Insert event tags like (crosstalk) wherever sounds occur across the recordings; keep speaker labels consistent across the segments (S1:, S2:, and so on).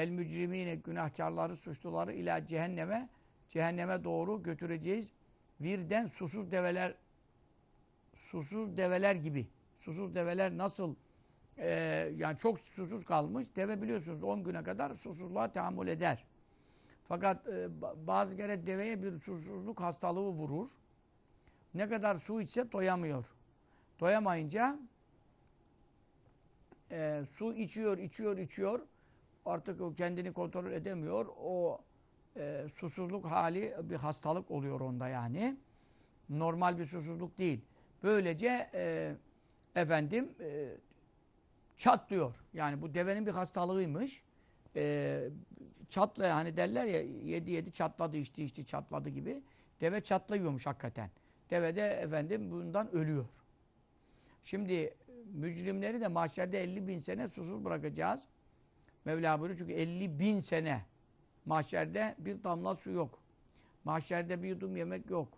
S1: El mücrimine günahkarları, suçluları ila cehenneme cehenneme doğru götüreceğiz. Virden susuz develer susuz develer gibi. Susuz develer nasıl e, yani çok susuz kalmış. Deve biliyorsunuz 10 güne kadar susuzluğa tahammül eder. Fakat e, ba- bazı kere deveye bir susuzluk hastalığı vurur. Ne kadar su içse doyamıyor. Doyamayınca e, su içiyor, içiyor, içiyor. Artık o kendini kontrol edemiyor. O e, susuzluk hali bir hastalık oluyor onda yani. Normal bir susuzluk değil. Böylece e, efendim e, çatlıyor. Yani bu devenin bir hastalığıymış. E, çatla hani derler ya yedi yedi çatladı içti içti çatladı gibi. Deve çatlıyormuş hakikaten. Deve de efendim bundan ölüyor. Şimdi mücrimleri de mahşerde 50 bin sene susuz bırakacağız. Mevla buyuruyor çünkü 50 bin sene mahşerde bir damla su yok. Mahşerde bir yudum yemek yok.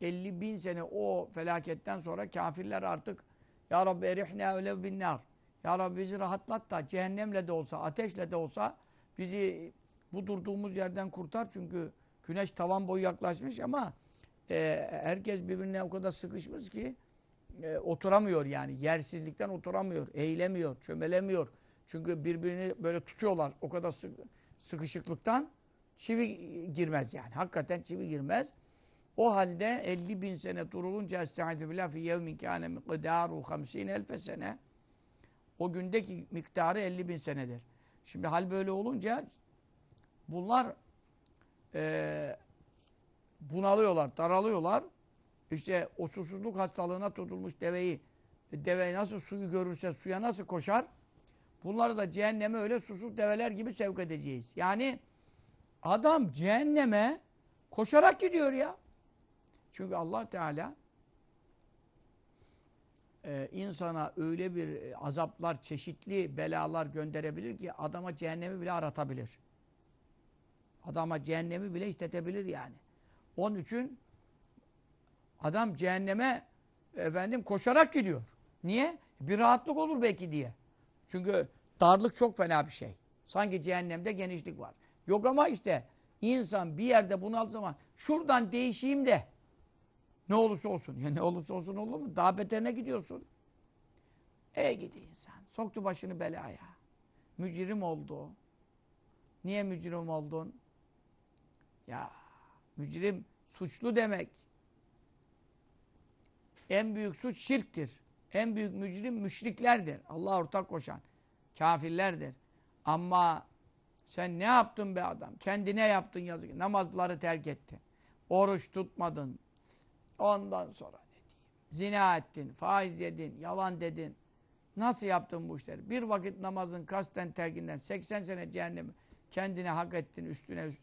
S1: 50 bin sene o felaketten sonra kafirler artık Ya Rabbi erihne öyle bin nar. Ya Rabbi bizi rahatlat da cehennemle de olsa, ateşle de olsa bizi bu durduğumuz yerden kurtar. Çünkü güneş tavan boyu yaklaşmış ama e, herkes birbirine o kadar sıkışmış ki e, oturamıyor yani. Yersizlikten oturamıyor, eğilemiyor, çömelemiyor. Çünkü birbirini böyle tutuyorlar. O kadar sık, sıkışıklıktan çivi girmez yani. Hakikaten çivi girmez. O halde 50 bin sene durulunca estaizu billah fi yevmin kâne miqdâru hamsîne elfe sene o gündeki miktarı 50 bin senedir. Şimdi hal böyle olunca bunlar e, bunalıyorlar, daralıyorlar. İşte o susuzluk hastalığına tutulmuş deveyi, deve nasıl suyu görürse suya nasıl koşar? Bunları da cehenneme öyle susuz develer gibi sevk edeceğiz. Yani adam cehenneme koşarak gidiyor ya. Çünkü Allah Teala e, insana öyle bir e, azaplar, çeşitli belalar gönderebilir ki adama cehennemi bile aratabilir. Adama cehennemi bile istetebilir yani. Onun için adam cehenneme efendim koşarak gidiyor. Niye? Bir rahatlık olur belki diye. Çünkü darlık çok fena bir şey. Sanki cehennemde genişlik var. Yok ama işte insan bir yerde bunaldığı zaman şuradan değişeyim de ne olursa olsun. (laughs) Ya ne olursa olsun olur mu? Daha beterine gidiyorsun. E gidi insan. Soktu başını belaya. Mücrim oldu. Niye mücrim oldun? Ya mücrim suçlu demek. En büyük suç şirktir. En büyük mücrim müşriklerdir. Allah ortak koşan. Kafirlerdir. Ama sen ne yaptın be adam? Kendine yaptın yazık. Namazları terk ettin. Oruç tutmadın. Ondan sonra ne diyeyim? Zina ettin, faiz yedin, yalan dedin. Nasıl yaptın bu işleri? Bir vakit namazın kasten terkinden 80 sene cehennemi kendine hak ettin, üstüne üst,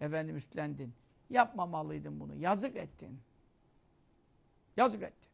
S1: efendim üstlendin. Yapmamalıydın bunu. Yazık ettin. Yazık ettin.